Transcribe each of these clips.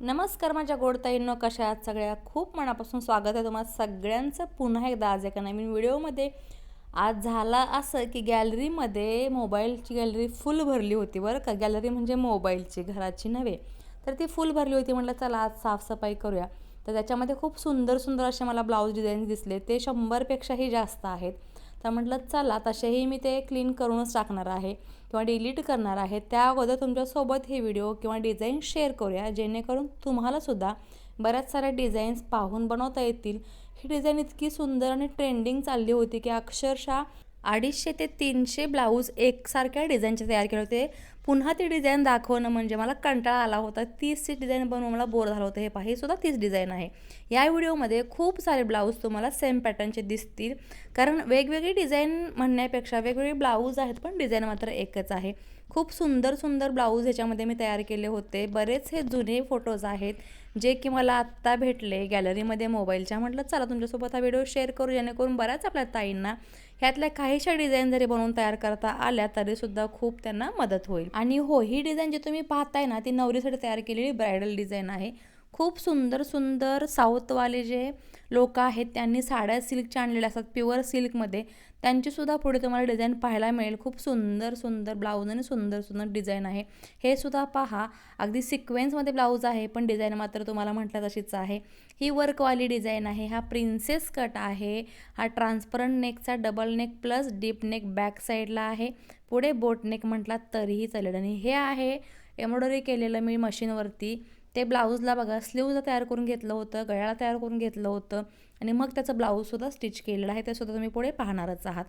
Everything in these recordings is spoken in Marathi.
नमस्कार माझ्या गोडताईंनो कशा आहात सगळ्या? खूप मनापासून स्वागत आहे तुम्हाला सगळ्यांचं. पुन्हा एकदा आज एका नवीन व्हिडिओमध्ये. आज झाला असं की गॅलरीमध्ये मोबाईलची गॅलरी फुल भरली होती बरं का? गॅलरी म्हणजे मोबाईलची घराची नव्हे. तर ती फुल भरली होती म्हटलं चला आज साफसफाई करूया. तर त्याच्यामध्ये खूप सुंदर सुंदर असे मला ब्लाऊज डिझाईन दिसले. ते शंभरपेक्षाही जास्त आहेत. तर म्हटलं चला तसेही मी ते क्लीन करूनच टाकणार आहे किंवा डिलीट करणार आहे. त्या अगोदर तुमच्यासोबत हे व्हिडिओ किंवा डिझाईन शेअर करूया जेणेकरून तुम्हालासुद्धा बऱ्याच साऱ्या डिझाईन्स पाहून बनवता येतील. ही डिझाईन इतकी सुंदर आणि ट्रेंडिंग चालली होती की अक्षरशः अडीचशे ते तीनशे ब्लाऊज एकसारख्या डिझाईनचे तयार केले होते. पुन्हा ती डिझाईन दाखवणं म्हणजे मला कंटाळा आला होता. तीसची डिझाईन बनवून मला बोर झालं होतं. हे पहा हे सुद्धा तीच डिझाईन आहे. या व्हिडिओमध्ये खूप सारे ब्लाऊज तुम्हाला सेम पॅटर्नचे दिसतील. कारण वेगवेगळी डिझाईन म्हणण्यापेक्षा वेगवेगळे ब्लाऊज आहेत पण डिझाईन मात्र एकच आहे. खूप सुंदर सुंदर ब्लाऊज ह्याच्यामध्ये मी तयार केले होते. बरेच हे जुने फोटोज आहेत जे की मला आत्ता भेटले गॅलरीमध्ये मोबाईलच्या म्हटलं चला तुमच्यासोबत हा व्हिडिओ शेअर करू जेणेकरून बऱ्याच आपल्या ताईंना ह्यातल्या काहीशा डिझाईन जरी बनवून तयार करता आल्या तरीसुद्धा खूप त्यांना मदत होईल. आणि हो ही डिझाईन जी तुम्ही पाहताय ना ती नवरीसाठी तयार केलेली ब्रायडल डिझाईन आहे. खूप सुंदर सुंदर साऊथवाले जे लोक आहेत त्यांनी साड्या सिल्कच्या आणलेल्या असतात प्युअर सिल्कमध्ये. त्यांचीसुद्धा पुढे तुम्हाला डिझाईन पाहायला मिळेल. खूप सुंदर सुंदर ब्लाऊज आणि सुंदर सुंदर डिझाईन आहे. हे सुद्धा पहा. अगदी सिक्वेन्समध्ये ब्लाऊज आहे पण डिझाईन मात्र तुम्हाला म्हटलं तशीच आहे. ही वर्कवाली डिझाईन आहे. हा प्रिन्सेस कट आहे. हा transparent नेकचा double neck plus deep neck back साईडला आहे. पुढे बोट नेक म्हटला तरीही चालेल. आणि हे आहे एम्ब्रॉयडरी केलेलं मी मशीनवरती. ते ब्लाऊजला बघा स्लीवला तयार करून घेतलं होतं गळ्याला तयार करून घेतलं होतं आणि मग त्याचं ब्लाऊजसुद्धा स्टिच केलेलं आहे ते सुद्धा तुम्ही पुढे पाहणारच आहात.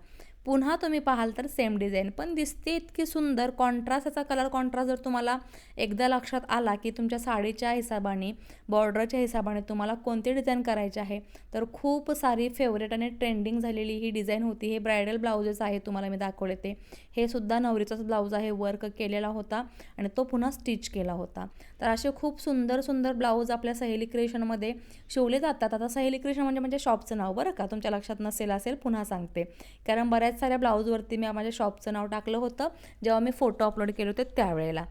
पुन्हा तुम्ही पाहाल तर सेम डिझाईन पण दिसते इतकी सुंदर. कॉन्ट्रास्ट याचा कलर कॉन्ट्रास्ट जर तुम्हाला एकदा लक्षात आला की तुमच्या साडीच्या हिसाबाने बॉर्डरच्या हिसाबाने तुम्हाला कोणती डिझाईन करायची आहे तर खूप सारी फेवरेट आणि ट्रेंडिंग झालेली ही डिझाईन होती. हे ब्रायडल ब्लाउजेस आहे तुम्हाला मी दाखवले ते हे सुद्धा नवरीचाच ब्लाऊज आहे. वर्क केलेला होता आणि तो पुन्हा स्टिच केला होता. तर असे खूप सुंदर सुंदर ब्लाऊज आपल्या सहेली क्रिएशनमध्ये शिवले जातात. आता सहेली क्रिएशन म्हणजे म्हणजे शॉपचं नाव बरं का? तुमच्या लक्षात नसेल असेल पुन्हा सांगते. कारण बऱ्याच साऱ्या ब्लाऊजवरती मी माझ्या शॉपचं नाव टाकलं होतं. जेव्हा मी फोटो अपलोड केले होते त्यावेळेला.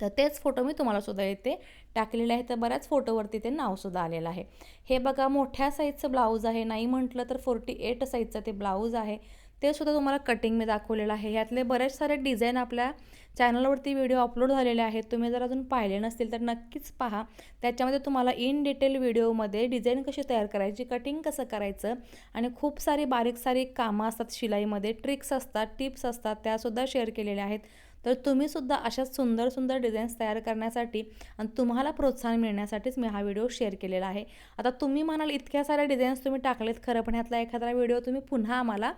तर तेच फोटो मी तुम्हाला सुद्धा येते टाकलेले आहे तर बऱ्याच फोटोवरती ते नावसुद्धा आलेलं आहे. हे बघा मोठ्या साईजचं ब्लाऊज आहे. नाही म्हटलं तर फोर्टी एट साईजचं ते ब्लाऊज आहे. ते सुद्धा तुम्हाला कटिंग मी दाखवलेलं आहे. यातले बरेच सारे डिझाईन आपल्या चॅनलवरती व्हिडिओ अपलोड झालेले आहेत. तुम्ही जर अजून पाहिले नसतील तर नक्कीच पहा. त्याच्यामध्ये तुम्हाला इन डिटेल व्हिडिओमध्ये डिझाईन कशी तयार करायची कटिंग कसं करायचं आणि खूप सारी बारीक सारी कामं असतात शिलाईमध्ये. ट्रिक्स असतात टिप्स असतात त्यासुद्धा शेअर केलेल्या आहेत. तर तुम्हीसुद्धा अशाच सुंदर सुंदर डिझाईन्स तयार करण्यासाठी आणि तुम्हाला प्रोत्साहन मिळण्यासाठीच मी हा व्हिडिओ शेअर केलेला आहे. आता तुम्ही म्हणाल इतक्या साऱ्या डिझाईन्स तुम्ही टाकलेत खरं पण ह्यातला एखादा व्हिडिओ तुम्ही पुन्हा आम्हाला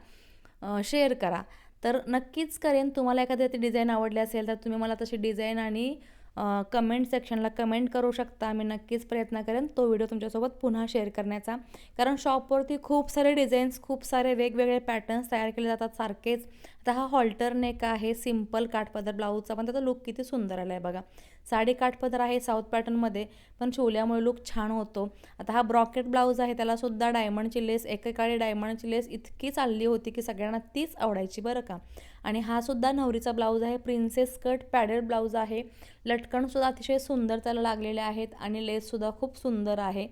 शेअर करा. तर नक्कीच करेन. तुम्हाला एखादी ती डिझाईन आवडली असेल तर तुम्ही मला तशी डिझाईन आणि कमेंट सेक्शनला कमेंट करू शकता. मी नक्कीच प्रयत्न करेन तो व्हिडिओ तुमच्यासोबत पुन्हा शेअर करण्याचा. कारण शॉपवरती खूप सारे डिझाईन्स खूप सारे वेगवेगळे पॅटर्न्स तयार केले जातात. सारखेच आता हा हॉल्टर नेक आहे सिंपल काठपदर ब्लाऊजचा पण त्याचा लुक किती सुंदर आला आहे बघा. साडी काठपदर आहे साऊथ पॅटर्नमध्ये पण शिवल्यामुळे लुक छान होतो. आता हा ब्रॉकेट ब्लाऊज आहे त्यालासुद्धा डायमंडची लेस एकेकाळी डायमंडची लेस इतकी चालली होती की सगळ्यांना तीच आवडायची बरं का. आणि हा सुद्धा नवरीचा ब्लाऊज आहे प्रिन्सेस कट पॅडेड ब्लाऊज आहे. लटकणसुद्धा अतिशय सुंदर त्याला लागलेले आहेत आणि लेससुद्धा खूप सुंदर आहे.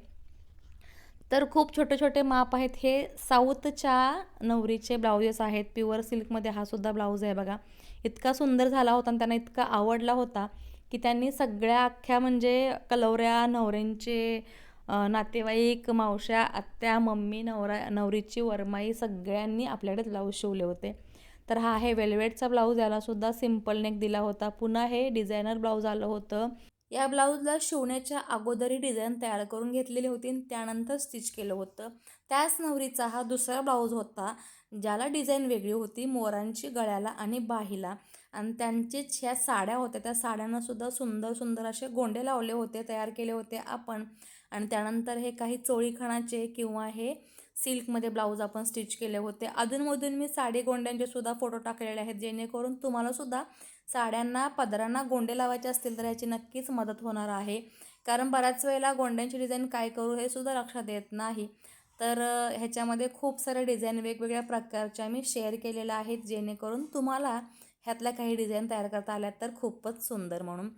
तर खूप छोटे छोटे माप आहेत. हे साऊथच्या नवरीचे ब्लाउजेस आहेत. प्युअर सिल्कमध्ये हा सुद्धा ब्लाऊज आहे बघा. इतका सुंदर झाला होता आणि त्यांना इतका आवडला होता. की त्यांनी सगळ्या अख्ख्या म्हणजे कलवऱ्या नवऱ्यांचे नातेवाईक मावश्या आत्या मम्मी नवरा नवरीची वरमाई सगळ्यांनी आपल्याकडे ब्लाऊज शिवले होते. तर हा आहे वेल्वेटचा ब्लाऊज यालासुद्धा सिंपल नेक दिला होता. पुन्हा हे डिझायनर ब्लाऊज आलं होतं. या ब्लाऊजला शिवण्याच्या अगोदरही डिझाईन तयार करून घेतलेली होती आणि त्यानंतर स्टिच केलं होतं. त्याच नवरीचा हा दुसरा ब्लाऊज होता ज्याला डिझाईन वेगळी होती मोरांची गळ्याला आणि बाहीला. आणि त्यांचेच ह्या साड्या होत्या. त्या साड्यांनासुद्धा सुंदर सुंदर असे गोंडे लावले होते तयार केले होते आपण. आणि त्यानंतर हे काही चोळीखणाचे किंवा हे सिल्कमध्ये ब्लाऊज आपण स्टिच केले होते. अधूनमधून मी साडी गोंड्यांचे सुद्धा फोटो टाकलेले आहेत जेणेकरून तुम्हालासुद्धा साड्यांना पदरांना गोंडे लावायचे असतील तर याची नक्कीच मदत होणार आहे. कारण बऱ्याच वेळेला गोंड्यांची डिझाईन काय करू हे सुद्धा लक्षात येत नाही. तर ह्याच्यामध्ये खूप सारे डिझाईन वेगवेगळ्या प्रकारच्या मी शेअर केलेल्या आहेत जेणेकरून तुम्हाला ह्यातल्या काही डिझाईन तयार करता आल्या तर खूपच सुंदर म्हणून.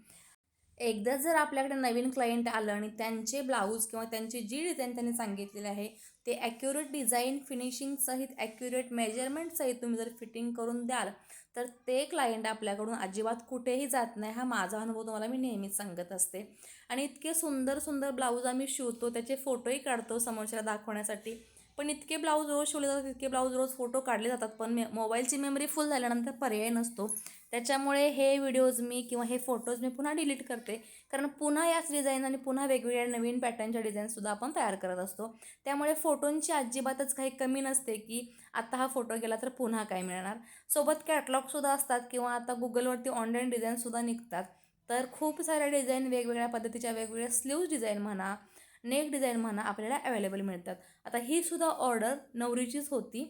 एकदा जर आपल्याकडे नवीन क्लायंट आलं आणि त्यांचे ब्लाऊज किंवा त्यांची जी डिझाईन त्यांनी सांगितलेली आहे ते ॲक्युरेट डिझाईन फिनिशिंगसहित ॲक्युरेट मेजरमेंटसहित तुम्ही जर फिटिंग करून द्याल तर ते क्लायंट आपल्याकडून अजिबात कुठेही जात नाही हा माझा अनुभव तुम्हाला मी नेहमीच सांगत असते. आणि इतके सुंदर सुंदर ब्लाऊज आम्ही शिवतो त्याचे फोटोही काढतो समोरच्याला दाखवण्यासाठी. पण इतके ब्लाऊज रोज शिवले जातात इतके ब्लाऊज रोज फोटो काढले जातात पण मे मोबाईलची मेमरी फुल झाल्यानंतर पर्याय नसतो. त्याच्यामुळे हे व्हिडिओज मी किंवा हे फोटोज मी पुन्हा डिलीट करते. कारण पुन्हा याच डिझाईन आणि पुन्हा वेगवेगळ्या नवीन पॅटर्नच्या डिझाईनसुद्धा आपण तयार करत असतो. त्यामुळे फोटोंची अजिबातच काही कमी नसते की आता हा फोटो गेला तर पुन्हा काय मिळणार. सोबत कॅटलॉगसुद्धा असतात किंवा आता गुगलवरती ऑनलाईन डिझाईनसुद्धा निघतात. तर खूप साऱ्या डिझाईन वेगवेगळ्या पद्धतीच्या वेगवेगळ्या स्लीव्ज डिझाईन म्हणा नेक डिझाईन म्हणा आपल्याला अवेलेबल मिळतात. आता ही सुद्धा ऑर्डर नवरीचीच होती.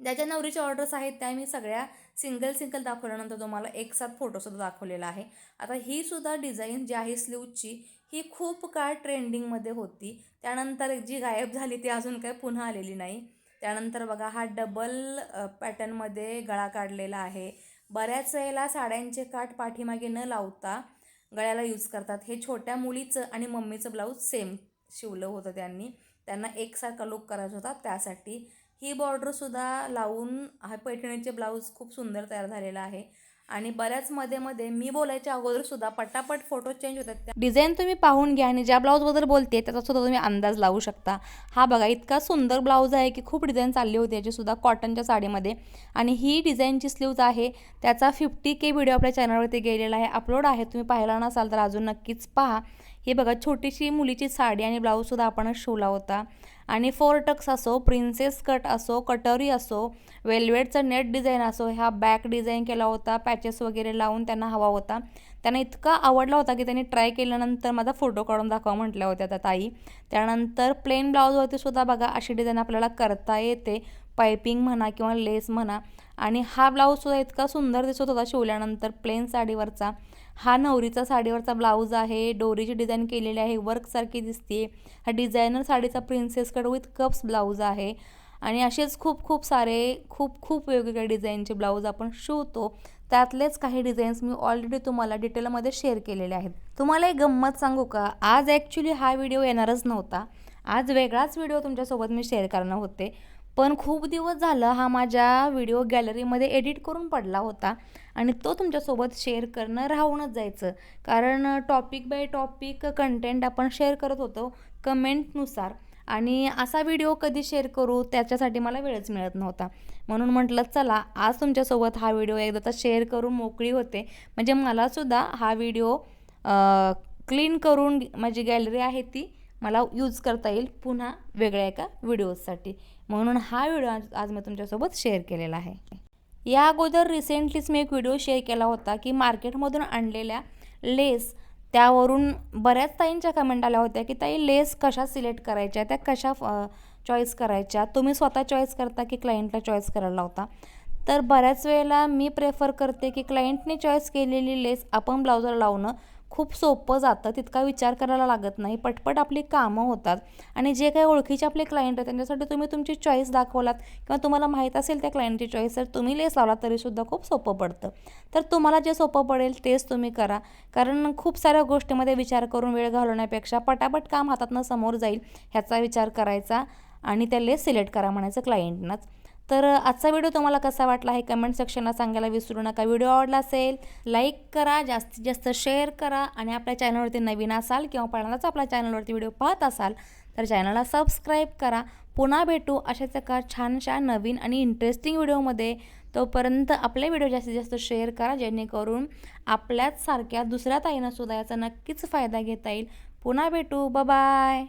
ज्या ज्या नवरीच्या ऑर्डर्स आहेत त्या मी सगळ्या सिंगल सिंगल दाखवल्यानंतर तुम्हाला एक साथ फोटोसुद्धा दाखवलेला आहे. आता ही सुद्धा डिझाईन जी आहे स्लीवची ही खूप काळ ट्रेंडिंगमध्ये होती. त्यानंतर जी गायब झाली ती अजून काय पुन्हा आलेली नाही. त्यानंतर बघा हा डबल पॅटर्नमध्ये गळा काढलेला आहे. बऱ्याच वेळेला साड्यांचे काठ पाठीमागे न लावता गळ्याला यूज करतात. हे छोट्या मुलीचं आणि मम्मीचं ब्लाऊज सेम शिवलं होतं त्यांनी. त्यांना एकसारखा लुक करायचा होता. त्यासाठी ही बॉर्डरसुद्धा लावून हा पैठणीचे ब्लाऊज खूप सुंदर तयार झालेला आहे. आणि बऱ्याच मध्ये मध्ये मी बोलायच्या अगोदर सुद्धा पटापट फोटो चेंज होतात. डिझाईन तुम्ही पाहून घ्या आणि ज्या ब्लाऊजबद्दल बोलते त्याचा सुद्धा तुम्ही अंदाज लावू शकता. हा बघा इतका सुंदर ब्लाऊज आहे की खूप डिझाईन चालली होती याची सुद्धा कॉटनच्या साडीमध्ये. आणि ही डिझाईनची स्लीव्ज आहे त्याचा फिफ्टी के व्हिडिओ आपल्या चॅनलवरती गेलेला आहे. अपलोड आहे तुम्ही पाहिला नसाल तर अजून नक्कीच पहा. हे बघा छोटीशी मुलीची साडी आणि ब्लाऊजसुद्धा आपणच शिवला होता. आणि फोर टक्स असो प्रिन्सेस कट असो कटोरी असो वेल्वेटचं नेट डिझाईन असो ह्या बॅक डिझाईन केला होता पॅचेस वगैरे लावून त्यांना हवा होता. त्यांना इतका आवडला होता की त्यांनी ट्राय केल्यानंतर माझा फोटो काढून दाखवा म्हटल्या होत्या त्या ताई. त्यानंतर प्लेन ब्लाऊजवरती सुद्धा बघा अशी डिझाईन आपल्याला करता येते. पायपिंग म्हणा किंवा लेस म्हणा. आणि हा ब्लाऊजसुद्धा इतका सुंदर दिसत होता शिवल्यानंतर प्लेन साडीवरचा. हा नवरीचा साडीवरचा ब्लाऊज आहे डोरीची डिझाईन केलेली आहे वर्कसारखी दिसते हा डिझायनर साडीचा princess cut with cups blouse आहे आणि असेच खूप खूप सारे खूप खूप वेगवेगळ्या डिझाईनचे ब्लाऊज आपण शिवतो. त्यातलेच काही डिझाईन्स मी ऑलरेडी तुम्हाला डिटेलमध्ये शेअर केलेले आहेत. तुम्हाला एक गंमत सांगू का? आज ॲक्च्युली हा व्हिडिओ येणारच नव्हता. आज वेगळाच व्हिडिओ तुमच्यासोबत मी शेअर करणार होते. पण खूप दिवस झालं हा माझ्या व्हिडिओ गॅलरीमध्ये एडिट करून पडला होता आणि तो तुमच्यासोबत शेअर करणं राहूनच जायचं. कारण टॉपिक बाय टॉपिक कंटेंट आपण शेअर करत होतो कमेंटनुसार आणि असा व्हिडिओ कधी शेअर करू त्याच्यासाठी मला वेळच मिळत नव्हता. म्हणून म्हटलं चला आज तुमच्यासोबत हा व्हिडिओ एकदा शेअर करून मोकळी होते. म्हणजे मलासुद्धा हा व्हिडिओ क्लीन करून माझी गॅलरी आहे ती. मला यूज करता येईल पुन्हा वेगळ्या एका व्हिडिओजसाठी म्हणून हा व्हिडिओ आज आज मी तुमच्यासोबत शेअर केलेला आहे. या अगोदर रिसेंटलीच मी एक व्हिडिओ शेअर केला होता की मार्केटमधून आणलेल्या लेस त्यावरून बऱ्याच ताईंच्या कमेंट आल्या होत्या की ताई लेस कशा सिलेक्ट करायच्या? त्या कशा चॉईस करायच्या? तुम्ही स्वतः चॉईस करता की क्लायंटला चॉईस करायला लावता? तर बऱ्याच वेळेला मी प्रेफर करते की क्लायंटने चॉईस केलेली लेस आपण ब्लाउजर लावणं खूप सोपं जातं तितका विचार करायला लागत नाही. पटपट आपली कामं होतात. आणि जे काही ओळखीचे आपले क्लायंट आहेत त्यांच्यासाठी तुम्ही तुमची चॉईस दाखवलात किंवा तुम्हाला माहीत असेल त्या क्लायंटची चॉईस तर तुम्ही लेस लावला तरीसुद्धा खूप सोपं पडतं. तर तुम्हाला जे सोपं पडेल तेच तुम्ही करा. कारण खूप साऱ्या गोष्टीमध्ये विचार करून वेळ घालवण्यापेक्षा पटापट काम हातातनं समोर जाईल ह्याचा विचार करायचा आणि त्या लेस सिलेक्ट करा म्हणायचं क्लायंटनंच तर आजचा व्हिडिओ तुम्हाला कसा वाटला हे कमेंट सेक्शनला सांगायला विसरू नका. व्हिडिओ आवडला असेल लाईक करा जास्तीत जास्त शेअर करा आणि आपल्या चॅनलवरती नवीन असाल किंवा पहिल्यांदाच आपल्या चॅनलवरती व्हिडिओ पाहत असाल तर चॅनलला सबस्क्राईब करा. पुन्हा भेटू अशाच एका छानशा नवीन आणि इंटरेस्टिंग व्हिडिओमध्ये तोपर्यंत आपले व्हिडिओ जास्तीत जास्त शेअर करा जेणेकरून आपल्याच सारख्या दुसऱ्या ताईंनासुद्धा याचा नक्कीच फायदा घेता येईल. पुन्हा भेटू. बाय